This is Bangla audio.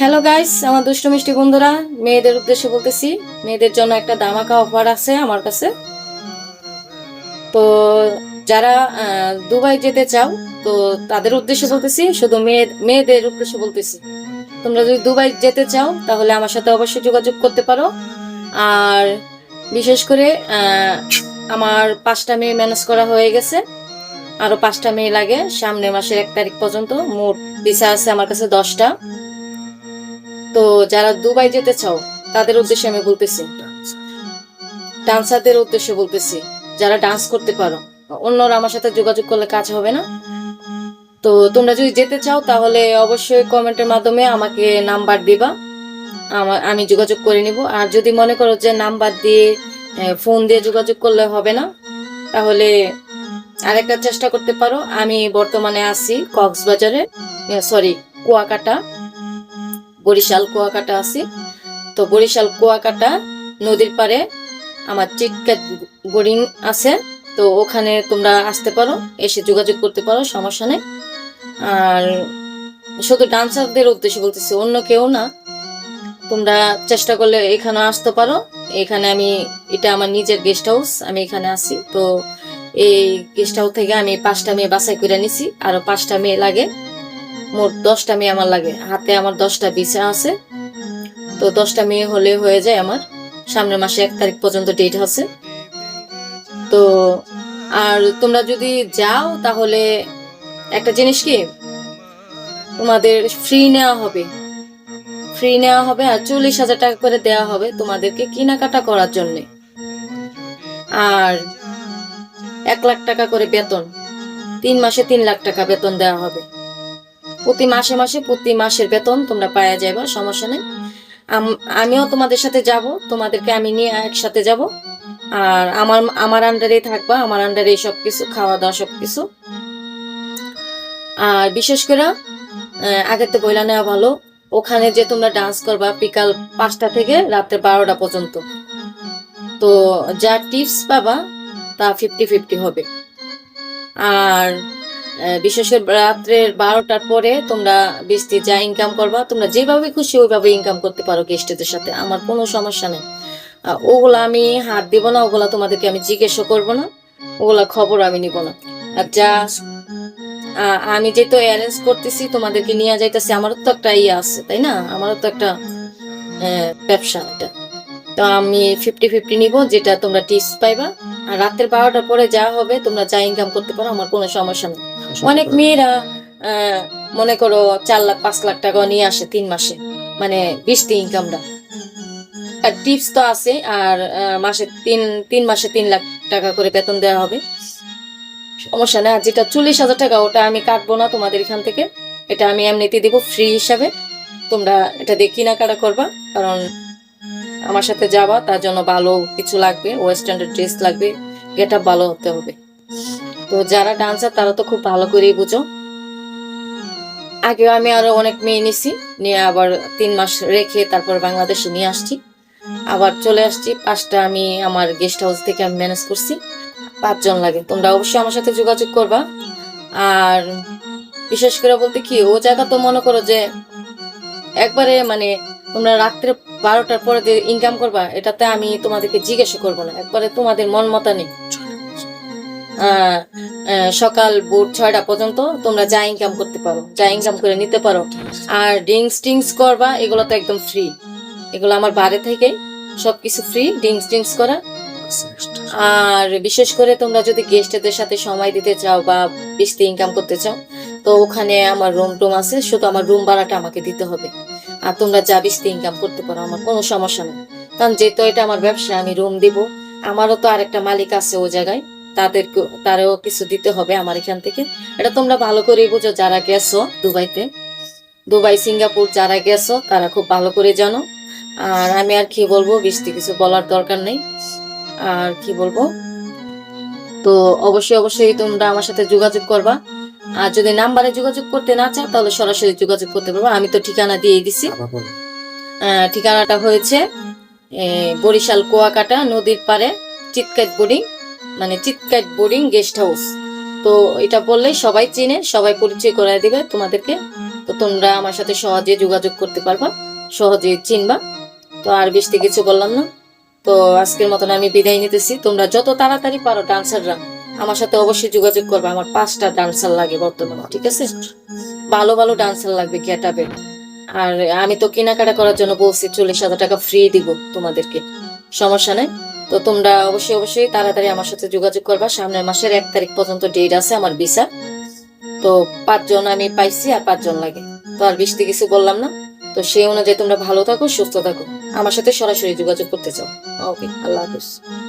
হ্যালো গাইস আমার দুষ্ট মিষ্টি বন্ধুরা, মেয়েদের উদ্দেশ্যে বলতেছি, মেয়েদের জন্য একটা দামাকা অফার আছে আমার কাছে। তো যারা দুবাই যেতে চাও, তো তাদের উদ্দেশ্যে বলতেছি, শুধু মেয়ে, মেয়েদের উদ্দেশ্যে বলতেছি। তোমরা যদি দুবাই যেতে চাও, তাহলে আমার সাথে অবশ্যই যোগাযোগ করতে পারো। আর বিশেষ করে আমার পাঁচটা মেয়ে ম্যানেজ করা হয়ে গেছে। আরও পাঁচটা মেয়ে লাগে সামনে মাসের এক তারিখ পর্যন্ত। মোট ভিসা আছে আমার কাছে দশটা। যারা দুবাই যেতে চাও, তাদের উদ্দেশ্যে আমি বলতেছি। ডান্সারদের উদ্দেশ্যে বলতেছি, যারা ডান্স করতে পারো। অন্যরা আমার সাথে যোগাযোগ করলে কাজ হবে না। তো তোমরা যদি যেতে চাও, তাহলে অবশ্যই কমেন্টের মাধ্যমে আমাকে নাম্বার দিবা। আমার আমি যোগাযোগ করে নিব। আর যদি মনে করো যে নাম্বার দিয়ে ফোন দিয়ে যোগাযোগ করলে হবে না, তাহলে আরেকটা চেষ্টা করতে পারো। আমি বর্তমানে আছি কক্সবাজারে সরি কুয়াকাটা। বরিশাল কুয়াকাটা আছি। তো বরিশাল কুয়াকাটা নদীর পারে আমার চিটকাট বোরিং আছে। তো ওখানে তোমরা আসতে পারো, এসে যোগাযোগ করতে পারো, সমস্যা নেই। আর শুধু ডান্সারদের উদ্দেশ্যে বলতেছি, অন্য কেউ না। তোমরা চেষ্টা করলে এখানে আসতে পারো। এখানে আমি, এটা আমার নিজের গেস্ট হাউস আমি এখানে আছি। তো এই গেস্ট হাউস থেকে আমি পাঁচটা মেয়ে বাছাই করে নিছি, আরও পাঁচটা মেয়ে লাগে। মোট দশটা মেয়ে আমার লাগে। হাতে আমার দশটা বিছা আছে। তো দশটা মেয়ে হলে হয়ে যায় আমার। সামনের মাসে এক তারিখ পর্যন্ত ডেট আছে। তো আর তোমরা যদি যাও তাহলে একটা জিনিস কি? তোমাদের ফ্রি নেওয়া হবে। ফ্রি নেওয়া হবে আর চল্লিশ হাজার টাকা করে দেওয়া হবে তোমাদেরকে কেনাকাটা করার জন্য। আর এক লাখ টাকা করে বেতন। তিন মাসে তিন লাখ টাকা বেতন দেওয়া হবে। প্রতি মাসে মাসে, প্রতি মাসের বেতন তোমরা পাওয়া যাবে সমস্যা নেই। আম- আমিও তোমাদের সাথে যাব, তোমাদেরকে আমি নিয়ে একসাথে যাব। আর আমার আমার আন্ডারে থাকবা, আমার আন্ডারে সব কিছু খাওয়া দাওয়া সব কিছু। আর বিশেষ করে আগের তো বইলা নেওয়া ভালো, ওখানে যে তোমরা ডান্স করবা বিকাল পাঁচটা থেকে রাত্রে বারোটা পর্যন্ত। তো যা টিপস পাবা, তা ফিফটি ফিফটি হবে। আর বিশেষ করে রাত্রের বারোটার পরে তোমরা বৃষ্টি যা ইনকাম করবা, তোমরা যেভাবে খুশি ওইভাবে ইনকাম করতে পারো গেস্টদের সাথে। আমার কোনো সমস্যা নেই। ওগুলা আমি হাত দিব না, ওগুলা তোমাদেরকে আমি জিজ্ঞাসা করব না, ওগুলা খবর আমি নিব না। আর যা আমি যেহেতু অ্যারেঞ্জ করতেছি, তোমাদেরকে নিয়ে যাইতেছি, আমারও তো একটা ইয়ে আছে, তাই না? আমারও তো একটা ব্যবসা এটা। তো আমি ফিফটি ফিফটি নিব, যেটা তোমরা টিপস পাইবা। আর রাতের বারোটার পরে যা হবে, তোমরা যা ইনকাম করতে পারো, আমার কোনো সমস্যা নেই। অনেক মেয়েরা মনে করো চার লাখ, পাঁচ লাখ টাকা নিয়ে আসে তিন মাসে মানে বৃষ্টি ইনকামটা আর টিপস তো আছে, আর মাসে তিন তিন মাসে তিন লাখ টাকা করে বেতন দেওয়া হবে। সমস্যা আর যেটা চল্লিশ হাজার টাকা, ওটা আমি কাটবো না তোমাদের এখান থেকে। এটা আমি এমনিতে দেবো ফ্রি হিসাবে। তোমরা এটা দিয়ে কেনাকাটা করবা, কারণ আমার সাথে যাবা, তার জন্য ভালো কিছু লাগবে ওয়েস্টার্ন ড্রেস লাগবে গেট আপ ভালো হতে হবে। তো যারা ডান্সার, তারা তো খুব ভালো করেই বুঝো। আগেও আমি আরও অনেক মেয়ে নিছি, নিয়ে আবার তিন মাস রেখে তারপর বাংলাদেশে নিয়ে আসছি। আবার চলে আসছি, পাঁচটা আমি আমার গেস্ট হাউস থেকে আমি ম্যানেজ করছি, পাঁচজন লাগে। তোমরা অবশ্যই আমার সাথে যোগাযোগ করবা। আর বিশেষ করে বলতে কি, ও জায়গা তো মনে করো যে একবারে মানে তোমরা রাত্রে বারোটার পরে যে ইনকাম করবা, এটাতে আমি তোমাদেরকে জিজ্ঞাসা করব না। একবারে তোমাদের মন মতা নেই সকাল ভোর ছয়টা পর্যন্ত তোমরা যা ইনকাম করতে পারো, যা ইনকাম করে নিতে পারো। আর ড্রিঙ্কস টিঙ্কস করবা, এগুলো তো একদম ফ্রি এগুলো আমার বাড়ি থেকে সবকিছু ফ্রি ড্রিঙ্কস টিঙ্কস করা। আর বিশেষ করে তোমরা যদি গেস্টদের সাথে সময় দিতে চাও বা বেশি ইনকাম করতে চাও, তো ওখানে আমার রুম টুম আছে, শুধু আমার রুম ভাড়াটা আমাকে দিতে হবে। আর তোমরা যা বেশি ইনকাম করতে পারো, আমার কোনো সমস্যা নেই। কারণ যেহেতু এটা আমার ব্যবসা আমি রুম দিব, আমারও তো আরেকটা মালিক আছে ও জায়গায় তাদেরকে তারও কিছু দিতে হবে আমার এখান থেকে। এটা তোমরা ভালো করেই বুঝো, যারা গেছো দুবাইতে, দুবাই, সিঙ্গাপুর, যারা গেছো, তারা খুব ভালো করে জানো। আর আমি আর কি বলব বৃষ্টি কিছু বলার দরকার নেই। আর কি বলব? তো অবশ্যই অবশ্যই তোমরা আমার সাথে যোগাযোগ করবা। আর যদি নাম্বারে যোগাযোগ করতে না চাও তাহলে সরাসরি যোগাযোগ করতে পারব। আমি তো ঠিকানা দিয়ে দিছি। ঠিকানাটা হয়েছে বরিশাল কুয়াকাটা নদীর পাড়ে চিৎকাট বোর্ডিং মানে চিৎকাট বোর্ডিং গেস্ট হাউস। তো এটা বললেই সবাই চিনে সবাই পরিচয় করে দিবে তোমাদেরকে। তো তো তোমরা আমার সাথে সহজে যোগাযোগ করতে পারবা সহজে চিনবা। তো আর বেশি কিছু বললাম না। তো আজকের মতন আমি বিদায় নিতেছি। তোমরা যত তাড়াতাড়ি পারো ডান্সাররা আমার সাথে অবশ্যই যোগাযোগ করবে, আমার পাঁচটা ডান্সার লাগে বর্তমানে, ঠিক আছে? ভালো ভালো ডান্সার লাগবে গেটাবে আর আমি তো কেনাকাটা করার জন্য বলছি, চল্লিশ হাজার টাকা ফ্রি দিব তোমাদেরকে। সমস্যা নেই? তো তোমরা অবশ্যই অবশ্যই তাড়াতাড়ি আমার সাথে যোগাযোগ করবা। সামনের মাসের এক তারিখ পর্যন্ত ডেট আছে আমার ভিসা তো পাঁচজন আমি পাইছি আর পাঁচজন লাগে। তো আর বেশি কিছু বললাম না। তো সেই অনুযায়ী তোমরা ভালো থাকো, সুস্থ থাকো। আমার সাথে সরাসরি যোগাযোগ করতে চাও। ওকে, আল্লাহ হাফিজ।